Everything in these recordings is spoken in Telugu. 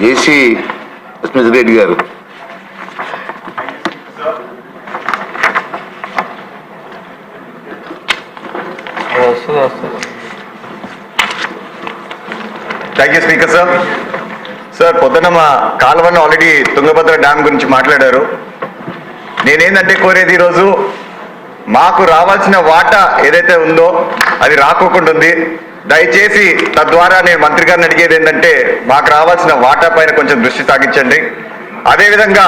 JC Smith Reddy garu. Thank you speaker sir sir పొద్దున మా కాలువన్న ఆల్రెడీ తుంగభద్ర డ్యామ్ గురించి మాట్లాడారు. నేనేందంటే కోరేది ఈరోజు మాకు రావాల్సిన వాటా ఏదైతే ఉందో అది రాకోకుండా ఉంది. దయచేసి తద్వారా నేను మంత్రి గారిని అడిగేది ఏంటంటే మాకు రావాల్సిన వాటా పైన కొంచెం దృష్టి సాగించండి. అదేవిధంగా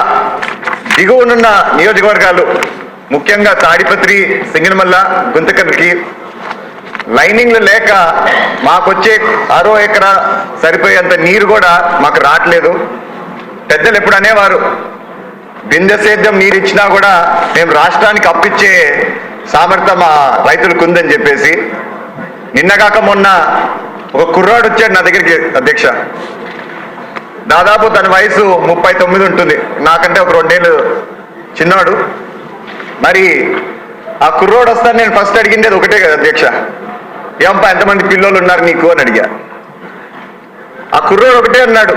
దిగువనున్న నియోజకవర్గాలు ముఖ్యంగా తాడిపత్రి సింగనమల్ల గుంతకల్కి లైనింగ్లు లేక మాకొచ్చే ఆరో ఎకరా సరిపోయేంత నీరు కూడా మాకు రావట్లేదు. పెద్దలు ఎప్పుడు అనేవారు బిందె సేద్యం నీరు ఇచ్చినా కూడా మేము రాష్ట్రానికి అప్పిచ్చే సామర్థ్యం మా రైతులకు ఉందని చెప్పేసి. నిన్నగాక మొన్న ఒక కుర్రాడు వచ్చాడు నా దగ్గరికి అధ్యక్ష. దాదాపు తన వయసు ముప్పై తొమ్మిది ఉంటుంది. నాకంటే ఒక రెండేళ్ళు చిన్నాడు. మరి ఆ కుర్రోడు వస్తాను నేను ఫస్ట్ అడిగింది అది ఒకటే కదా అధ్యక్ష. ఏంపా ఎంతమంది పిల్లలు ఉన్నారు నీకు అని అడిగా. ఆ కుర్రోడు ఒకటే అన్నాడు.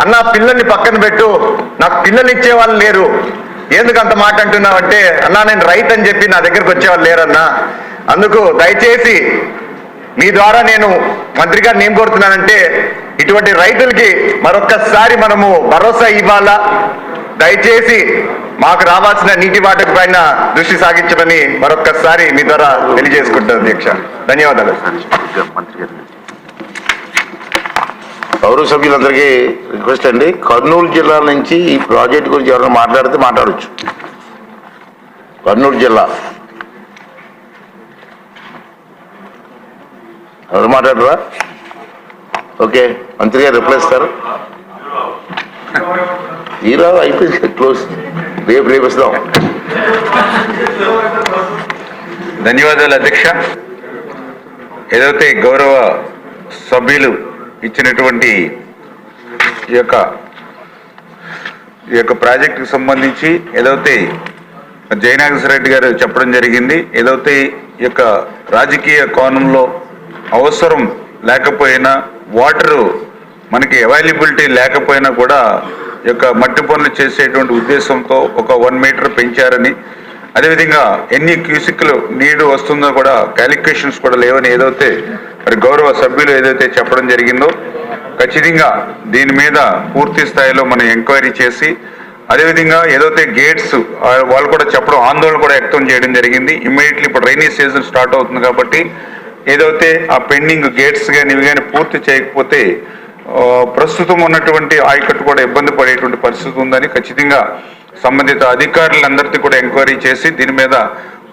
అన్న పిల్లల్ని పక్కన పెట్టు. నాకు పిల్లలు ఇచ్చే వాళ్ళు లేరు. ఎందుకు అంత మాట అంటున్నావు అంటే అన్నా నేను రైతు అని చెప్పి నా దగ్గరకు వచ్చేవాళ్ళు లేరన్నా. అందుకు దయచేసి మీ ద్వారా నేను మంత్రి గారిని ఏం కోరుతున్నానంటే ఇటువంటి రైతులకి మరొక్కసారి మనము భరోసా ఇవ్వాలా? దయచేసి మాకు రావాల్సిన నీటి వాటి పైన దృష్టి సాగించమని మరొక్కసారి మీ ద్వారా తెలియజేసుకుంటాను అధ్యక్ష. ధన్యవాదాలు. పౌర గౌరవ సభ్యులందరికీ రిక్వెస్ట్ అండి. కర్నూలు జిల్లా నుంచి ఈ ప్రాజెక్ట్ గురించి ఎవరైనా మాట్లాడితే మాట్లాడచ్చు. కర్నూలు జిల్లా. ఎవరు మాట్లాడరా? ఓకే మంత్రి గారు రిప్లై ఇస్తారు ఈరోజు అయిపోయింది క్లోజ్ రేపు రేపు ఇస్తాం ధన్యవాదాలు అధ్యక్ష. ఏదైతే గౌరవ సభ్యులు ఇచ్చినటువంటి ఈ యొక్క ఈ యొక్క ప్రాజెక్టుకు సంబంధించి ఏదైతే జయనాగేశ్వర రెడ్డి గారు చెప్పడం జరిగింది ఏదైతే ఈ యొక్క రాజకీయ కోణంలో అవసరం లేకపోయినా వాటరు మనకి అవైలబిలిటీ లేకపోయినా కూడా యొక్క మట్టి పనులు చేసేటువంటి ఉద్దేశంతో ఒక వన్ మీటర్ పెంచారని. అదేవిధంగా ఎన్ని క్యూసిక్లు నీరు వస్తుందో కూడా క్యాలిక్యులేషన్స్ కూడా లేవని ఏదైతే మరి గౌరవ సభ్యులు ఏదైతే చెప్పడం జరిగిందో ఖచ్చితంగా దీని మీద పూర్తి స్థాయిలో మనం ఎంక్వైరీ చేసి అదేవిధంగా ఏదైతే గేట్స్ వాళ్ళు కూడా చెప్పడం ఆందోళన కూడా వ్యక్తం చేయడం జరిగింది. ఇమ్మీడియట్లీ ఇప్పుడు రైనీ సీజన్ స్టార్ట్ అవుతుంది కాబట్టి ఏదైతే ఆ పెండింగ్ గేట్స్ కానీ ఇవి కానీ పూర్తి చేయకపోతే ప్రస్తుతం ఉన్నటువంటి ఆయకట్టు కూడా ఇబ్బంది పడేటువంటి పరిస్థితి ఉందని ఖచ్చితంగా సంబంధిత అధికారులందరికీ కూడా ఎంక్వైరీ చేసి దీని మీద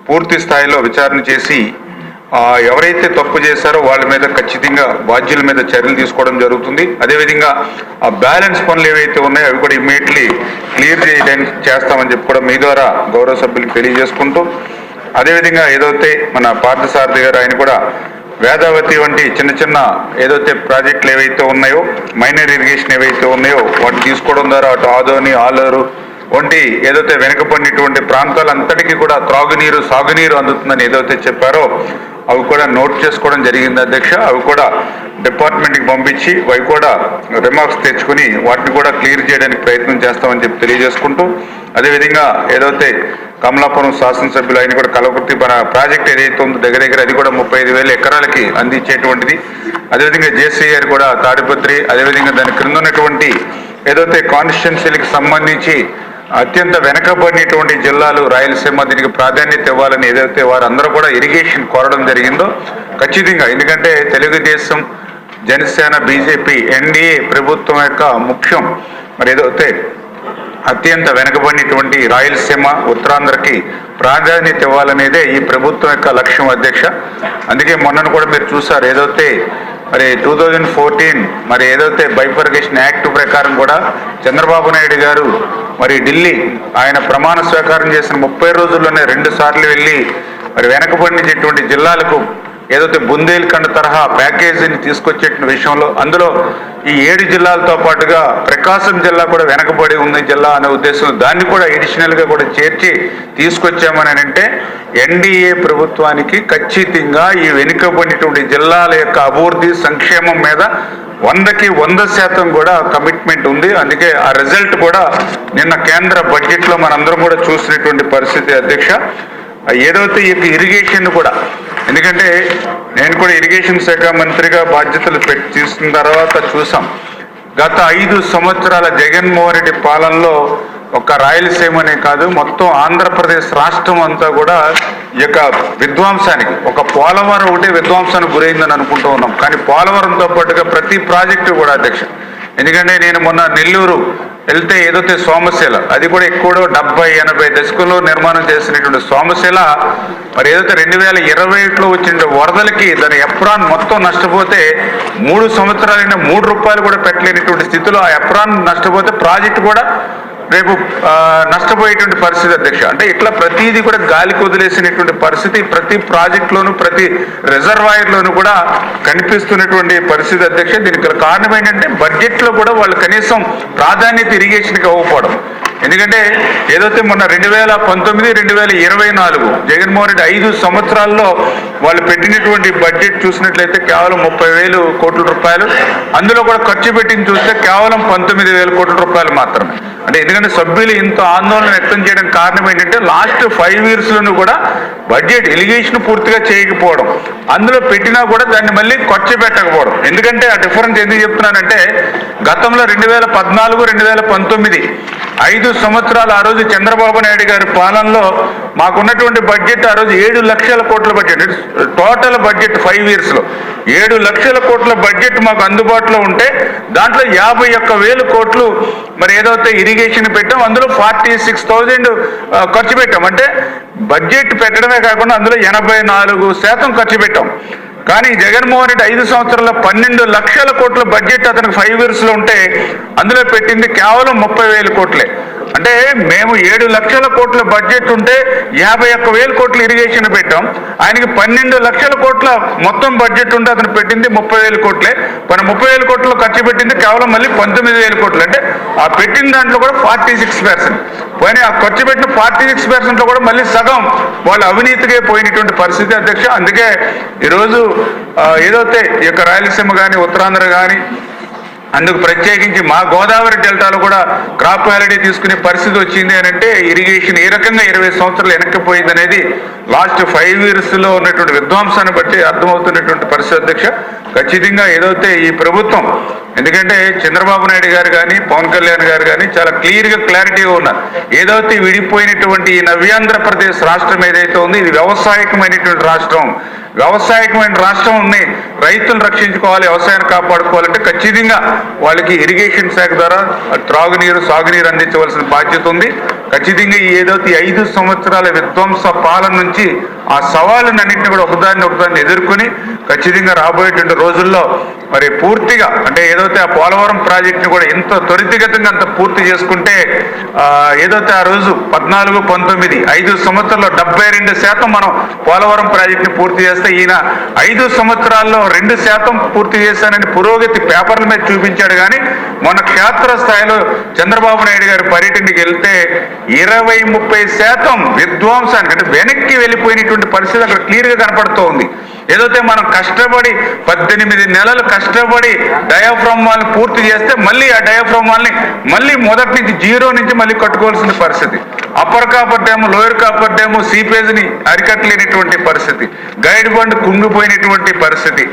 పూర్తి స్థాయిలో విచారణ చేసి ఎవరైతే తప్పు చేశారో వాళ్ళ మీద ఖచ్చితంగా బాధ్యుల మీద చర్యలు తీసుకోవడం జరుగుతుంది. అదేవిధంగా ఆ బ్యాలెన్స్ పనులు ఏవైతే ఉన్నాయో అవి కూడా ఇమ్మీడియట్లీ క్లియర్ చేయడానికి చేస్తామని చెప్పి కూడా మీ ద్వారా గౌరవ సభ్యులకు తెలియజేసుకుంటూ అదేవిధంగా ఏదైతే మన పార్థసారథి గారు ఆయన కూడా వేదావతి వంటి చిన్న చిన్న ఏదైతే ప్రాజెక్టులు ఏవైతే ఉన్నాయో మైనర్ ఇరిగేషన్ ఏవైతే ఉన్నాయో వాటిని తీసుకోవడం ద్వారా అటు ఆదోని ఆలూరు వంటి ఏదైతే వెనుకబడినటువంటి ప్రాంతాలంతటికీ కూడా త్రాగునీరు సాగునీరు అందుతుందని ఏదైతే చెప్పారో అవి కూడా నోట్ చేసుకోవడం జరిగింది అధ్యక్ష. అవి కూడా డిపార్ట్మెంట్కి పంపించి అవి కూడా రిమార్క్స్ తెచ్చుకుని వాటిని కూడా క్లియర్ చేయడానికి ప్రయత్నం చేస్తామని చెప్పి తెలియజేసుకుంటూ అదేవిధంగా ఏదైతే కమలాపురం శాసనసభ్యులు ఆయన కూడా కలవకుర్తి మన ప్రాజెక్ట్ ఏదైతే ఉందో దగ్గర దగ్గర అది కూడా ముప్పై ఐదు వేల ఎకరాలకి అందించేటువంటిది. అదేవిధంగా జేసీఆర్ కూడా తాడిపత్రి అదేవిధంగా దాని క్రింద ఉన్నటువంటి ఏదైతే కాన్స్టిట్యున్సీలకు సంబంధించి అత్యంత వెనకబడినటువంటి జిల్లాలు రాయలసీమ దీనికి ప్రాధాన్యత ఇవ్వాలని ఏదైతే వారందరూ కూడా ఇరిగేషన్ కోరడం జరిగిందో ఖచ్చితంగా. ఎందుకంటే తెలుగుదేశం జనసేన బీజేపీ ఎన్డీఏ ప్రభుత్వం యొక్క ముఖ్యం. మరి ఏదైతే అత్యంత వెనుకబడినటువంటి రాయలసీమ ఉత్తరాంధ్రకి ప్రాధాన్యత ఇవ్వాలనేదే ఈ ప్రభుత్వం యొక్క లక్ష్యం అధ్యక్ష. అందుకే మొన్నను కూడా మీరు చూసారు ఏదైతే మరి టూ థౌజండ్ ఫోర్టీన్ మరి ఏదైతే బైఫర్గేషన్ యాక్ట్ ప్రకారం కూడా చంద్రబాబు నాయుడు గారు మరి ఢిల్లీ ఆయన ప్రమాణ స్వీకారం చేసిన ముప్పై రోజుల్లోనే రెండు సార్లు వెళ్ళి మరి వెనకబడినటువంటి జిల్లాలకు ఏదైతే బుందేల్ఖండ్ తరహా ప్యాకేజీని తీసుకొచ్చే విషయంలో అందులో ఈ ఏడు జిల్లాలతో పాటుగా ప్రకాశం జిల్లా కూడా వెనకబడి ఉంది జిల్లా అనే ఉద్దేశం దాన్ని కూడా ఎడిషనల్గా కూడా చేర్చి తీసుకొచ్చామని అంటే ఎన్డీఏ ప్రభుత్వానికి ఖచ్చితంగా ఈ వెనుకబడినటువంటి జిల్లాల యొక్క అభివృద్ధి సంక్షేమం మీద వందకి వంద శాతం కూడా కమిట్మెంట్ ఉంది. అందుకే ఆ రిజల్ట్ కూడా నిన్న కేంద్ర బడ్జెట్లో మనందరం కూడా చూసినటువంటి పరిస్థితి అధ్యక్ష. ఏదైతే ఈ ఇరిగేషన్ కూడా ఎందుకంటే నేను కూడా ఇరిగేషన్ శాఖ మంత్రిగా బాధ్యతలు పెట్టి తీసుకున్న తర్వాత చూసాం. గత ఐదు సంవత్సరాల జగన్మోహన్ రెడ్డి పాలనలో ఒక రాయలసీమనే కాదు మొత్తం ఆంధ్రప్రదేశ్ రాష్ట్రం అంతా కూడా ఈ యొక్క విధ్వంసానికి ఒక పోలవరం ఒకటే విధ్వంసానికి గురైందని అనుకుంటూ ఉన్నాం. కానీ పోలవరంతో పాటుగా ప్రతి ప్రాజెక్టు కూడా అధ్యక్ష. ఎందుకంటే నేను మొన్న నెల్లూరు వెళ్తే ఏదైతే సోమశిల అది కూడా ఎక్కువ డెబ్బై ఎనభై దశకంలో నిర్మాణం చేసినటువంటి సోమశిల మరి ఏదైతే రెండు వేల ఇరవై ఒకటిలో వచ్చిన వరదలకి దాని ఎప్రాన్ మొత్తం నష్టపోతే మూడు సంవత్సరాలైనా మూడు రూపాయలు కూడా పెట్టలేనటువంటి స్థితిలో ఆ ఎప్రాన్ నష్టపోతే ప్రాజెక్టు కూడా రేపు నష్టపోయేటువంటి పరిస్థితి అధ్యక్ష. అంటే ఇట్లా ప్రతిదీ కూడా గాలికి వదిలేసినటువంటి పరిస్థితి ప్రతి ప్రాజెక్టులోను ప్రతి రిజర్వాయర్లోను కూడా కనిపిస్తున్నటువంటి పరిస్థితి అధ్యక్ష. దీనికి కారణం ఏంటంటే బడ్జెట్లో కూడా వాళ్ళు కనీసం ప్రాధాన్యత ఇరిగేషన్కి అవ్వకపోవడం. ఎందుకంటే ఏదైతే మొన్న రెండు వేల పంతొమ్మిది రెండు వేల ఇరవై నాలుగు జగన్మోహన్ రెడ్డి ఐదు సంవత్సరాల్లో వాళ్ళు పెట్టినటువంటి బడ్జెట్ చూసినట్లయితే కేవలం ముప్పై వేలు కోట్ల రూపాయలు. అందులో కూడా ఖర్చు పెట్టింది చూస్తే కేవలం పంతొమ్మిది వేల కోట్ల రూపాయలు మాత్రమే. అంటే ఎందుకంటే సభ్యులు ఇంత ఆందోళన వ్యక్తం చేయడానికి కారణం ఏంటంటే లాస్ట్ ఫైవ్ ఇయర్స్లోనూ కూడా బడ్జెట్ ఎలిగేషన్ పూర్తిగా చేయకపోవడం. అందులో పెట్టినా కూడా దాన్ని మళ్ళీ ఖర్చు పెట్టకపోవడం. ఎందుకంటే ఆ డిఫరెన్స్ ఎందుకు చెప్తున్నానంటే గతంలో రెండు వేల పద్నాలుగు రెండు వేల పంతొమ్మిది ఐదు సంవత్సరాలు ఆ రోజు చంద్రబాబు నాయుడు గారి పాలనలో మాకున్నటువంటి బడ్జెట్ ఆ రోజు ఏడు లక్షల కోట్ల బడ్జెట్ టోటల్ బడ్జెట్ ఫైవ్ ఇయర్స్లో ఏడు లక్షల కోట్ల బడ్జెట్ మాకు అందుబాటులో ఉంటే దాంట్లో యాభై ఒక్క వేలు కోట్లు మరి ఏదైతే ఇరిగేషన్ పెట్టాం అందులో ఫార్టీ సిక్స్ థౌజండ్ ఖర్చు పెట్టాం. అంటే బడ్జెట్ పెట్టడమే కాకుండా అందులో ఎనభై నాలుగు శాతం ఖర్చు పెట్టాం. కానీ జగన్మోహన్ రెడ్డి ఐదు సంవత్సరాల పన్నెండు లక్షల కోట్ల బడ్జెట్ అతనికి ఫైవ్ ఇయర్స్లో ఉంటే అందులో పెట్టింది కేవలం ముప్పై వేల కోట్లే. అంటే మేము ఏడు లక్షల కోట్ల బడ్జెట్ ఉంటే యాభై ఒక్క వేల కోట్లు ఇరిగేషన్ పెట్టాం. ఆయనకి పన్నెండు లక్షల కోట్ల మొత్తం బడ్జెట్ ఉంటే అతను పెట్టింది ముప్పై వేల కోట్లే. మన ముప్పై వేల కోట్లు ఖర్చు పెట్టింది కేవలం మళ్ళీ పంతొమ్మిది వేల కోట్లు. అంటే ఆ పెట్టిన దాంట్లో కూడా ఫార్టీ సిక్స్ పర్సెంట్ పోయిన ఆ ఖర్చు పెట్టిన ఫార్టీ సిక్స్ పర్సెంట్లో కూడా మళ్ళీ సగం వాళ్ళు అవినీతిగా పోయినటువంటి పరిస్థితి అధ్యక్ష. అందుకే ఈరోజు ఏదైతే ఈ యొక్క రాయలసీమ కానీ ఉత్తరాంధ్ర కానీ అందుకు ప్రత్యేకించి మా గోదావరి డెల్టాలో కూడా క్రాప్ వ్యాలిటీ తీసుకునే పరిస్థితి వచ్చింది అని అంటే ఇరిగేషన్ ఏ రకంగా ఇరవై సంవత్సరాలు వెనక్కిపోయింది అనేది లాస్ట్ ఫైవ్ ఇయర్స్లో ఉన్నటువంటి విధ్వంసాన్ని బట్టి అర్థమవుతున్నటువంటి పరిస్థితి అధ్యక్ష. ఖచ్చితంగా ఏదైతే ఈ ప్రభుత్వం ఎందుకంటే చంద్రబాబు నాయుడు గారు కానీ పవన్ కళ్యాణ్ గారు కానీ చాలా క్లియర్గా క్లారిటీగా ఉన్నారు. ఏదైతే విడిపోయినటువంటి ఈ నవ్యాంధ్రప్రదేశ్ రాష్ట్రం ఏదైతే ఉందో ఇది వ్యవసాయకమైనటువంటి రాష్ట్రం. వ్యవసాయకమైన రాష్ట్రం ఉన్నాయి. రైతులను రక్షించుకోవాలి వ్యవసాయాన్ని కాపాడుకోవాలంటే ఖచ్చితంగా వాళ్ళకి ఇరిగేషన్ శాఖ ద్వారా త్రాగునీరు సాగునీరు అందించవలసిన బాధ్యత ఉంది. ఖచ్చితంగా ఏదైతే ఐదు సంవత్సరాల విధ్వంస పాలన నుంచి ఆ సవాళ్ళనన్నింటినీ కూడా ఒకదాన్ని ఒకదాన్ని ఎదుర్కొని ఖచ్చితంగా రాబోయేటువంటి రోజుల్లో మరి పూర్తిగా అంటే ఏదైతే ఆ పోలవరం ప్రాజెక్టుని కూడా ఎంత త్వరితగతంగా అంత పూర్తి చేసుకుంటే ఏదైతే ఆ రోజు పద్నాలుగు పంతొమ్మిది ఐదు సంవత్సరాల్లో డెబ్బై రెండు శాతం మనం పోలవరం ప్రాజెక్టుని పూర్తి చేస్తే ఈయన ఐదు సంవత్సరాల్లో రెండు శాతం పూర్తి చేశానని పురోగతి పేపర్ల మీద చూపించాడు కానీ మన క్షేత్ర స్థాయిలో చంద్రబాబు నాయుడు గారి పర్యటనకి వెళ్తే ఇరవై ముప్పై శాతం విధ్వంసానికి అంటే వెనక్కి వెళ్ళిపోయినటువంటి పరిస్థితి అక్కడ క్లియర్గా కనపడుతూ ఉంది ఏదైతే మనం కష్టపడి పద్దెనిమిది నెలలు కష్టపడి డయాఫ్రమ్ వాళ్ళని పూర్తి చేస్తే మళ్ళీ ఆ డయాఫ్రమ్ వాళ్ళని మళ్ళీ మొదటి నుంచి జీరో నుంచి మళ్ళీ కట్టుకోవాల్సిన పరిస్థితి. Upper coffer dam lower coffer dam సీపేజ్ని అరికట్టలేనటువంటి పరిస్థితి. గైడ్ బండ్ కుంగిపోయినటువంటి పరిస్థితి.